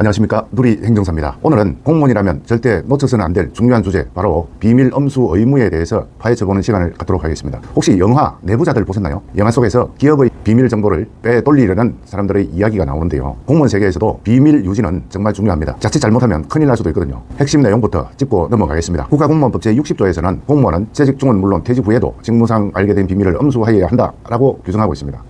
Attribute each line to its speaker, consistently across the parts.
Speaker 1: 안녕하십니까. 누리 행정사입니다. 오늘은 공무원이라면 절대 놓쳐서는 안 될 중요한 주제 바로 비밀 엄수 의무에 대해서 파헤쳐보는 시간을 갖도록 하겠습니다. 혹시 영화 내부자들 보셨나요? 영화 속에서 기업의 비밀 정보를 빼돌리려는 사람들의 이야기가 나오는데요. 공무원 세계에서도 비밀 유지는 정말 중요합니다. 자칫 잘못하면 큰일 날 수도 있거든요. 핵심 내용부터 짚고 넘어가겠습니다. 국가공무원법 제60조에서는 공무원은 재직 중은 물론 퇴직 후에도 직무상 알게 된 비밀을 엄수하여야 한다라고 규정하고 있습니다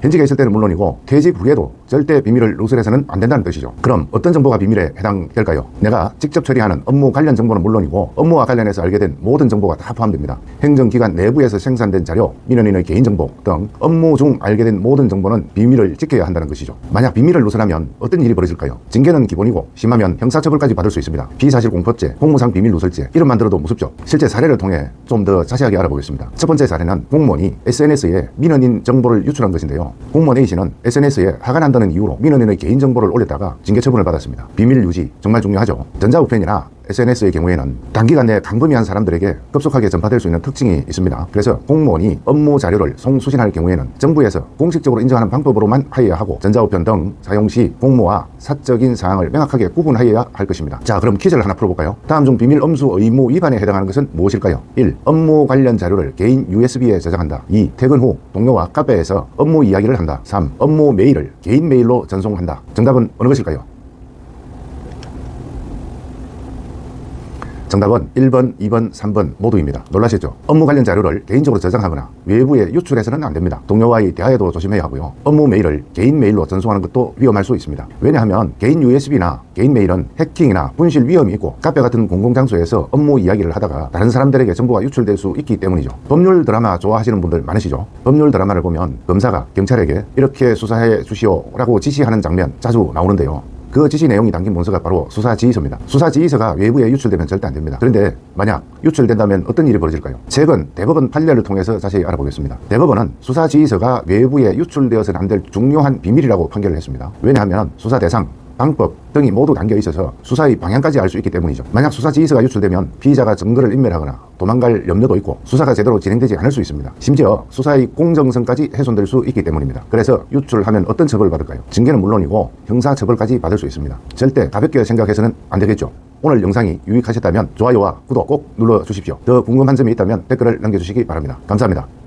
Speaker 1: 현직에 있을 때는 물론이고 퇴직 후에도 절대 비밀을 누설해서는 안 된다는 뜻이죠. 그럼 어떤 정보가 비밀에 해당될까요? 내가 직접 처리하는 업무 관련 정보는 물론이고 업무와 관련해서 알게 된 모든 정보가 다 포함됩니다. 행정기관 내부에서 생산된 자료, 민원인의 개인정보 등 업무 중 알게 된 모든 정보는 비밀을 지켜야 한다는 것이죠. 만약 비밀을 누설하면 어떤 일이 벌어질까요? 징계는 기본이고 심하면 형사처벌까지 받을 수 있습니다. 비사실 공표죄, 공무상 비밀 누설죄 이름만 들어도 무섭죠. 실제 사례를 통해 좀 더 자세하게 알아보겠습니다. 첫 번째 사례는 공무원이 SNS에 민원인 정보를 유출한 것인데요. 공무원 A씨는 SNS에 화가 난다는 이유로 민원인의 개인정보를 올렸다가 징계 처분을 받았습니다. 비밀 유지 정말 중요하죠. 전자우편이나 SNS의 경우에는 단기간 내에 강범위한 사람들에게 급속하게 전파될 수 있는 특징이 있습니다. 그래서 공무원이 업무 자료를 송수신할 경우에는 정부에서 공식적으로 인정하는 방법으로만 하여야 하고 전자우편 등 사용 시 공모와 사적인 사항을 명확하게 구분하여야 할 것입니다. 자, 그럼 퀴즈를 하나 풀어볼까요? 다음 중 비밀 엄수 의무 위반에 해당하는 것은 무엇일까요? 1. 업무 관련 자료를 개인 USB에 저장한다. 2. 퇴근 후 동료와 카페에서 업무 이야기를 한다. 3. 업무 메일을 개인 메일로 전송한다. 정답은 어느 것일까요? 정답은 1번, 2번, 3번 모두입니다. 놀라셨죠? 업무 관련 자료를 개인적으로 저장하거나 외부에 유출해서는 안 됩니다. 동료와의 대화에도 조심해야 하고요. 업무 메일을 개인 메일로 전송하는 것도 위험할 수 있습니다. 왜냐하면 개인 USB나 개인 메일은 해킹이나 분실 위험이 있고 카페 같은 공공장소에서 업무 이야기를 하다가 다른 사람들에게 정보가 유출될 수 있기 때문이죠. 법률 드라마 좋아하시는 분들 많으시죠? 법률 드라마를 보면 검사가 경찰에게 이렇게 수사해 주시오라고 지시하는 장면 자주 나오는데요. 그 지시 내용이 담긴 문서가 바로 수사 지휘서입니다. 수사 지휘서가 외부에 유출되면 절대 안 됩니다. 그런데 만약 유출된다면 어떤 일이 벌어질까요? 최근 대법원 판례를 통해서 자세히 알아보겠습니다. 대법원은 수사 지휘서가 외부에 유출되어서는 안 될 중요한 비밀이라고 판결을 했습니다. 왜냐하면 수사 대상 방법 등이 모두 담겨 있어서 수사의 방향까지 알 수 있기 때문이죠. 만약 수사 지휘서가 유출되면 피의자가 증거를 인멸하거나 도망갈 염려도 있고 수사가 제대로 진행되지 않을 수 있습니다. 심지어 수사의 공정성까지 훼손될 수 있기 때문입니다. 그래서 유출하면 어떤 처벌을 받을까요? 징계는 물론이고 형사 처벌까지 받을 수 있습니다. 절대 가볍게 생각해서는 안 되겠죠. 오늘 영상이 유익하셨다면 좋아요와 구독 꼭 눌러주십시오. 더 궁금한 점이 있다면 댓글을 남겨주시기 바랍니다. 감사합니다.